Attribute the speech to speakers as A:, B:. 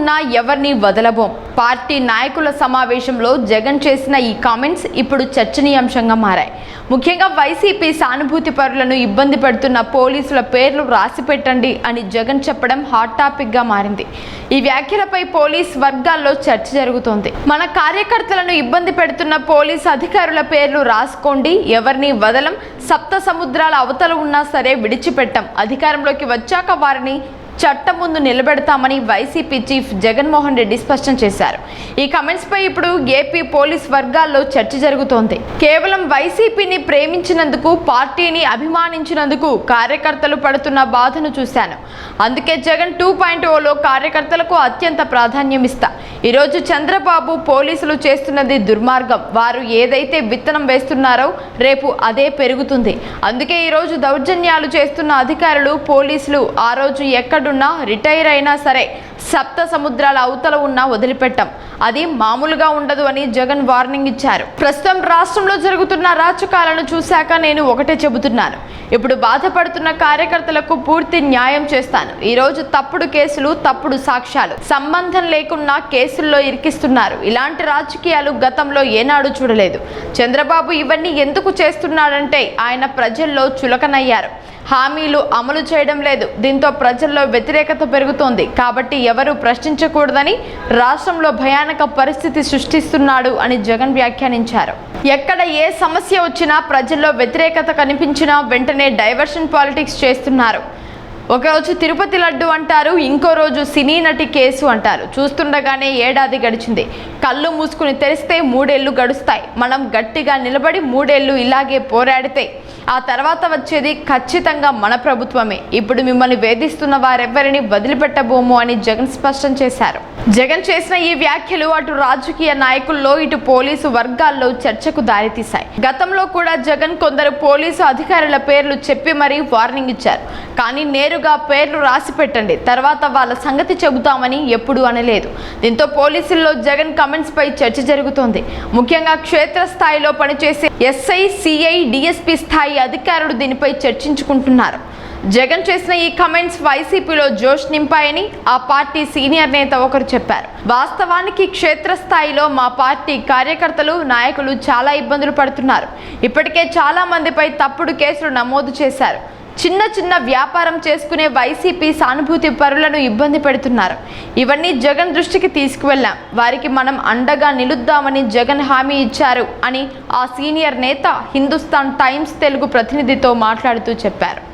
A: ఉన్నా ఎవరిని వదలబోం. పార్టీ నాయకుల సమావేశంలో జగన్ చేసిన ఈ కామెంట్స్ ఇప్పుడు చర్చనీయాంశంగా మారాయి. ముఖ్యంగా వైసీపీ సానుభూతి పరులను ఇబ్బంది పెడుతున్న పోలీసుల పేర్లు రాసి పెట్టండి అని జగన్ చెప్పడం హాట్ టాపిక్గా మారింది. ఈ వ్యాఖ్యలపై పోలీస్ వర్గాల్లో చర్చ జరుగుతోంది. మన కార్యకర్తలను ఇబ్బంది పెడుతున్న పోలీస్ అధికారుల పేర్లు రాసుకోండి ఎవరిని వదలం సప్త సముద్రాల అవతల ఉన్నా సరే విడిచిపెట్టం. అధికారంలోకి వచ్చాక వారిని చట్టం ముందు నిలబెడతామని వైసీపీ చీఫ్ జగన్మోహన్ రెడ్డి స్పష్టం చేశారు. ఈ కమెంట్స్ పై ఇప్పుడు ఏపీ పోలీస్ వర్గాల్లో చర్చ జరుగుతోంది. కేవలం వైసీపీని ప్రేమించినందుకు పార్టీని అభిమానించినందుకు కార్యకర్తలు పడుతున్న బాధను చూశాను. అందుకే జగన్ టూ పాయింట్ ఓలో కార్యకర్తలకు అత్యంత ప్రాధాన్యం ఇస్తా. ఈరోజు చంద్రబాబు పోలీసులు చేస్తున్నది దుర్మార్గం. వారు ఏదైతే విత్తనం వేస్తున్నారో రేపు అదే పెరుగుతుంది. అందుకే ఈరోజు దౌర్జన్యాలు చేస్తున్న అధికారులు పోలీసులు ఆ రోజు ఎక్కడున్నా రిటైర్ అయినా సరే సప్త సముద్రాల అవతల ఉన్నా వదిలిపెట్టం. అది మామూలుగా ఉండదు అని జగన్ వార్నింగ్ ఇచ్చారు. ప్రస్తుతం రాష్ట్రంలో జరుగుతున్న రాజకాలను చూశాక నేను ఒకటే చెబుతున్నాను. ఇప్పుడు బాధపడుతున్న కార్యకర్తలకు పూర్తి న్యాయం చేస్తాను. ఈ రోజు తప్పుడు కేసులు తప్పుడు సాక్ష్యాలు సంబంధం లేకున్నా కేసుల్లో ఇరికిస్తున్నారు. ఇలాంటి రాజకీయాలు గతంలో ఏనాడు చూడలేదు. చంద్రబాబు ఇవన్నీ ఎందుకు చేస్తున్నాడంటే ఆయన ప్రజల్లో చులకనయ్యారు. హామీలు అమలు చేయడం లేదు. దీంతో ప్రజల్లో వ్యతిరేకత పెరుగుతోంది. కాబట్టి ఎవరు ప్రశ్నించకూడదని రాష్ట్రంలో భయానక పరిస్థితి సృష్టిస్తున్నాడు అని జగన్ వ్యాఖ్యానించారు. ఎక్కడ ఏ సమస్య వచ్చినా ప్రజల్లో వ్యతిరేకత కనిపించినా వెంటనే డైవర్షన్ పాలిటిక్స్ చేస్తున్నారు. ఒకరోజు తిరుపతి లడ్డు అంటారు ఇంకో రోజు సినీ నటి కేసు అంటారు. చూస్తుండగానే ఏడాది గడిచింది. కళ్ళు మూసుకుని తెరిస్తే మూడేళ్ళు గడుస్తాయి. మనం గట్టిగా నిలబడి మూడేళ్ళు ఇలాగే పోరాడితే ఆ తర్వాత వచ్చేది ఖచ్చితంగా మన ప్రభుత్వమే. ఇప్పుడు మిమ్మల్ని వేధిస్తున్న వారెవ్వరిని వదిలిపెట్టబోము అని జగన్ స్పష్టం చేశారు. జగన్ చేసిన ఈ వ్యాఖ్యలు అటు రాజకీయ నాయకుల్లో ఇటు పోలీసు వర్గాల్లో చర్చకు దారితీశాయి. గతంలో కూడా జగన్ కొందరు పోలీసు అధికారుల పేర్లు చెప్పి మరీ వార్నింగ్ ఇచ్చారు. కానీ నేరుగా పేర్లు రాసి పెట్టండి. తర్వాత వాళ్ళ సంగతి చెబుతామని ఎప్పుడూ అనలేదు. దీంతో పోలీసుల్లో జగన్ కమెంట్స్ పై చర్చ జరుగుతోంది. ముఖ్యంగా క్షేత్రస్థాయిలో పనిచేసే ఎస్ఐ సిఐ డిఎస్పీ స్థాయి అధికారులు దీనిపై చర్చించుకుంటున్నారు. జగన్ చేసిన ఈ కమెంట్స్ వైసీపీలో జోష్ నింపాయని ఆ పార్టీ సీనియర్ నేత ఒకరు చెప్పారు. వాస్తవానికి క్షేత్రస్థాయిలో మా పార్టీ కార్యకర్తలు నాయకులు చాలా ఇబ్బందులు పడుతున్నారు. ఇప్పటికే చాలా మందిపై తప్పుడు కేసులు నమోదు చేశారు. చిన్న చిన్న వ్యాపారం చేసుకునే వైసీపీ సానుభూతి పరులను ఇబ్బంది పెడుతున్నారు. ఇవన్నీ జగన్ దృష్టికి తీసుకువెళ్ళాం. వారికి మనం అండగా నిలుద్దామని జగన్ హామీ ఇచ్చారు అని ఆ సీనియర్ నేత హిందుస్థాన్ టైమ్స్ తెలుగు ప్రతినిధితో మాట్లాడుతూ చెప్పారు.